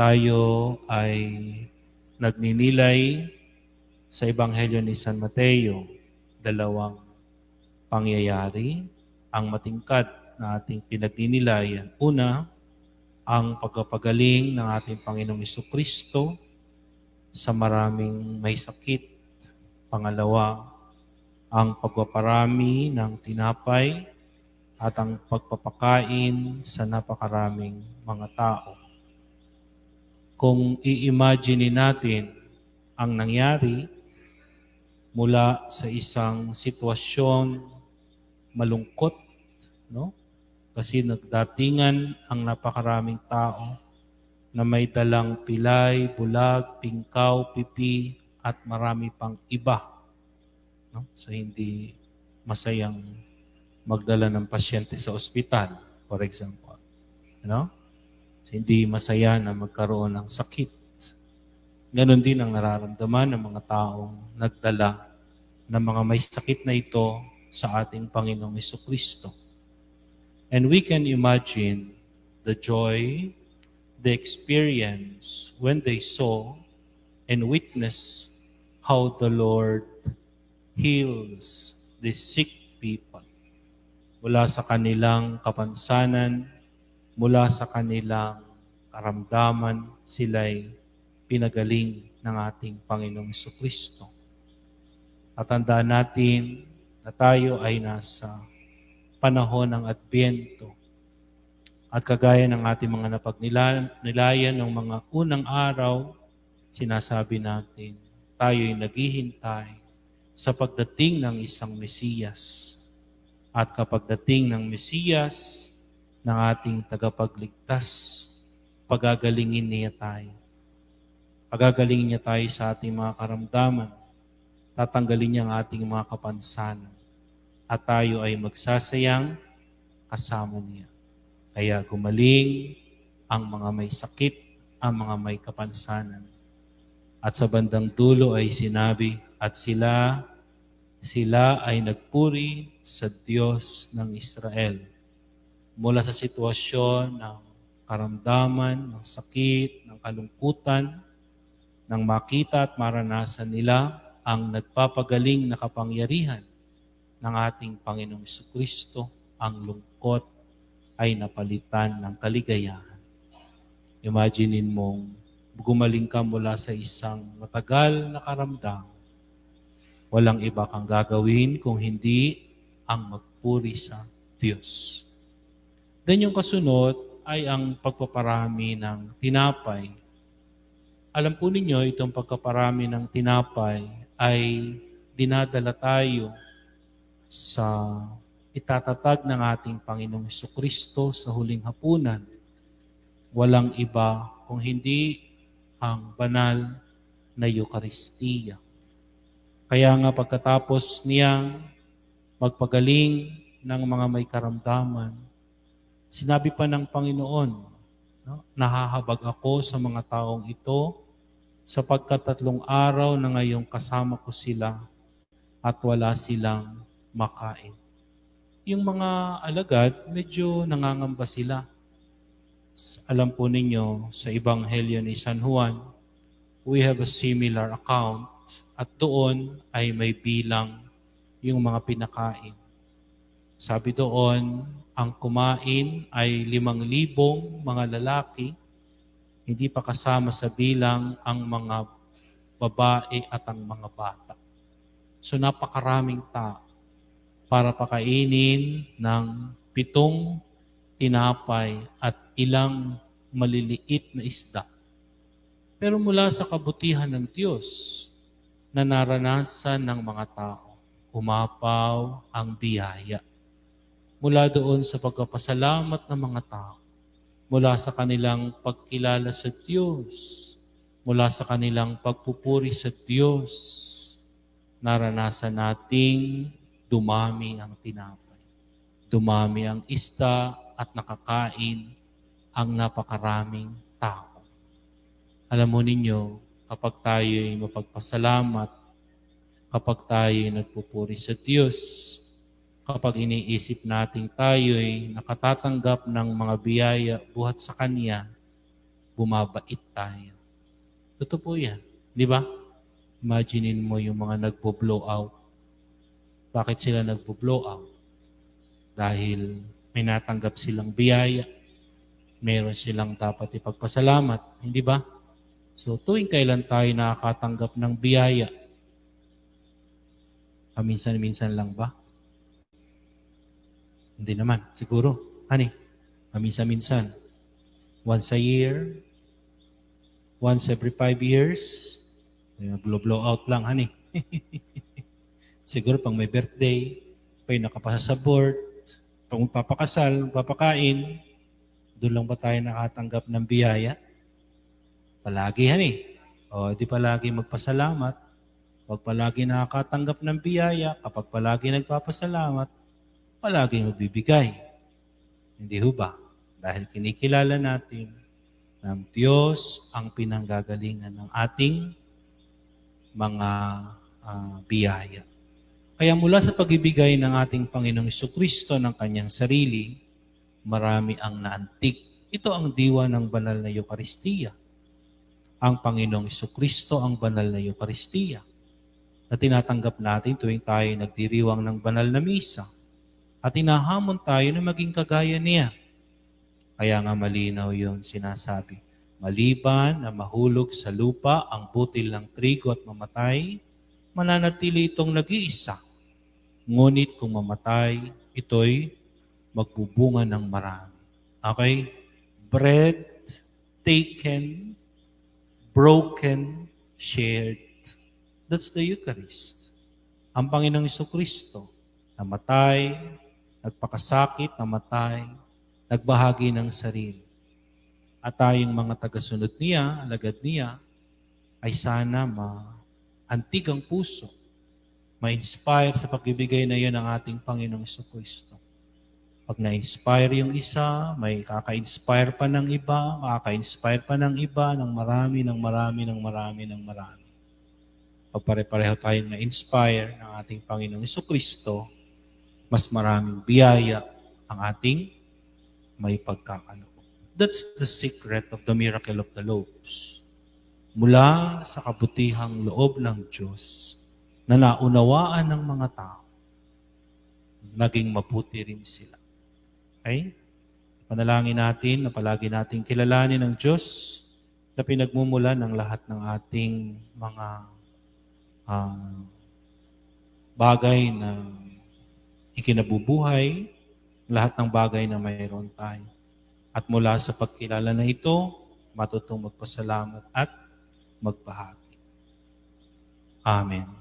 tayo ay nagninilay sa Ebanghelyo ni San Mateo, dalawang pangyayari ang matingkad na ating pinagninilayan. Una, ang pagpapagaling ng ating Panginoong Kristo sa maraming may sakit. Pangalawa, ang pagpaparami ng tinapay at ang pagpapakain sa napakaraming mga tao. Kung i-imagine natin ang nangyari mula sa isang sitwasyon malungkot, no? Kasi nagdatingan ang napakaraming tao na may dalang pilay, bulag, pingkaw, pipi, at marami pang iba. No? So hindi masayang magdala ng pasyente sa ospital, for example. No? So, hindi masaya na magkaroon ng sakit. Ganon din ang nararamdaman ng mga taong nagdala ng mga may sakit na ito sa ating Panginoong Kristo. And we can imagine the joy, the experience when they saw and witnessed how the Lord heals the sick people mula sa kanilang kapansanan, mula sa kanilang karamdaman, sila'y pinagaling ng ating Panginoong Kristo. At tandaan natin na tayo ay nasa panahon ng Adbyento. At kagaya ng ating mga napagnilayan ng mga unang araw, sinasabi natin, tayo ay naghihintay sa pagdating ng isang Mesiyas. At kapag dating ng Mesiyas, ng ating tagapagligtas, pagagalingin niya tayo. Pagagalingin niya tayo sa ating mga karamdaman. Tatanggalin niya ang ating mga kapansanan. At tayo ay magsasayang kasama niya. Kaya gumaling ang mga may sakit, ang mga may kapansanan. At sa bandang dulo ay sinabi, at sila, sila ay nagpuri sa Diyos ng Israel. Mula sa sitwasyon ng karamdaman, ng sakit, ng kalungkutan, nang makita at maranasan nila ang nagpapagaling na kapangyarihan ng ating Panginoong Kristo, ang lungkot ay napalitan ng kaligayahan. Imaginein mong gumaling ka mula sa isang matagal na karamdam. Walang iba kang gagawin kung hindi ang magpuri sa Diyos. Then yung kasunod ay ang pagpaparami ng tinapay alam po ninyo, itong pagkaparami ng tinapay ay dinadala tayo sa itatatag ng ating Panginoong Kristo sa huling hapunan. Walang iba kung hindi ang banal na Eukaristiya. Kaya nga pagkatapos niyang magpagaling ng mga may karamdaman, sinabi pa ng Panginoon, No? Nahahabag ako sa mga taong ito sapagkat tatlong araw na ngayong kasama ko sila at wala silang makain. Yung mga alagad, medyo nangangamba sila. Alam po ninyo, sa Ebanghelyo ni San Juan, we have a similar account at doon ay may bilang yung mga pinakain. Sabi doon, ang kumain ay limang libong mga lalaki, hindi pa kasama sa bilang ang mga babae at ang mga bata. So napakaraming tao para pakainin ng pitong tinapay at ilang maliliit na isda. Pero mula sa kabutihan ng Diyos na naranasan ng mga tao, umapaw ang biyaya mula doon sa pagkapasalamat ng mga tao, mula sa kanilang pagkilala sa Diyos, mula sa kanilang pagpupuri sa Diyos, naranasan nating dumami ang tinapay. Dumami ang ista at nakakain ang napakaraming tao. Alam mo ninyo, kapag tayo ay mapagpasalamat, kapag tayo ay nagpupuri sa Diyos, kapag iniisip nating tayo ay nakatatanggap ng mga biyaya buhat sa Kanya, bumabait tayo. Totoo po yan. Di ba? Imaginein mo yung mga nagpo-blow out. Bakit sila nagpo-blow out? Dahil may natanggap silang biyaya. Meron silang dapat ipagpasalamat. Hindi ba? So tuwing kailan tayo nakakatanggap ng biyaya? Paminsan-minsan lang ba? Hindi naman. Siguro. Honey, paminsan-minsan. Once a year, once every five years, blow blow out lang, honey. Siguro pang may birthday, pag nakapasa sa board, pag magpapakasal, magpapakain, doon lang ba tayo nakatanggap ng biyaya? Palagi, honey. O, di palagi magpasalamat. Pag palagi nakakatanggap ng biyaya, kapag palagi nagpapasalamat, palagi magbibigay. Hindi ho ba? Dahil kinikilala natin ng Diyos ang pinanggagalingan ng ating mga ah, biyaya. Kaya mula sa pagibigay ng ating Panginoong Kristo ng kanyang sarili, marami ang naantig. Ito ang diwa ng banal na Eukaristiya. Ang Panginoong Kristo ang banal na Eukaristiya na tinatanggap natin tuwing tayo nagdiriwang ng banal na misa at tinahamon tayo na maging kagaya niya. Kaya nga malinaw yung sinasabi. Maliban na mahulog sa lupa ang butil ng trigo at mamatay, mananatili itong nag-iisa. Ngunit kung mamatay, ito'y magbubunga ng marami. Okay? Bread taken, broken, shared. That's the Eucharist. Ang Panginoong Kristo, namatay, nagpakasakit, namatay, nagbahagi ng sarili. At tayong mga tagasunod niya, alagad niya, ay sana maantig ang puso, ma-inspire sa pagbibigay na yan ng ating Panginoong Kristo. Pag na-inspire yung isa, may kaka-inspire pa ng iba, kaka-inspire pa ng iba, ng marami, ng marami, ng marami, ng marami. Pag pare-pareho tayong na-inspire ng ating Panginoong Kristo, mas maraming biyaya ang ating may pagkakaloob. That's the secret of the miracle of the loaves. Mula sa kabutihang loob ng Diyos na naunawaan ng mga tao, naging mabuti rin sila. Okay? Panalangin natin na palagi nating kilalanin ng Diyos na pinagmumula ng lahat ng ating mga ah, bagay na ikinabubuhay, lahat ng bagay na mayroon tayo. At mula sa pagkilala na ito, matutong magpasalamat at magbahagi. Amen.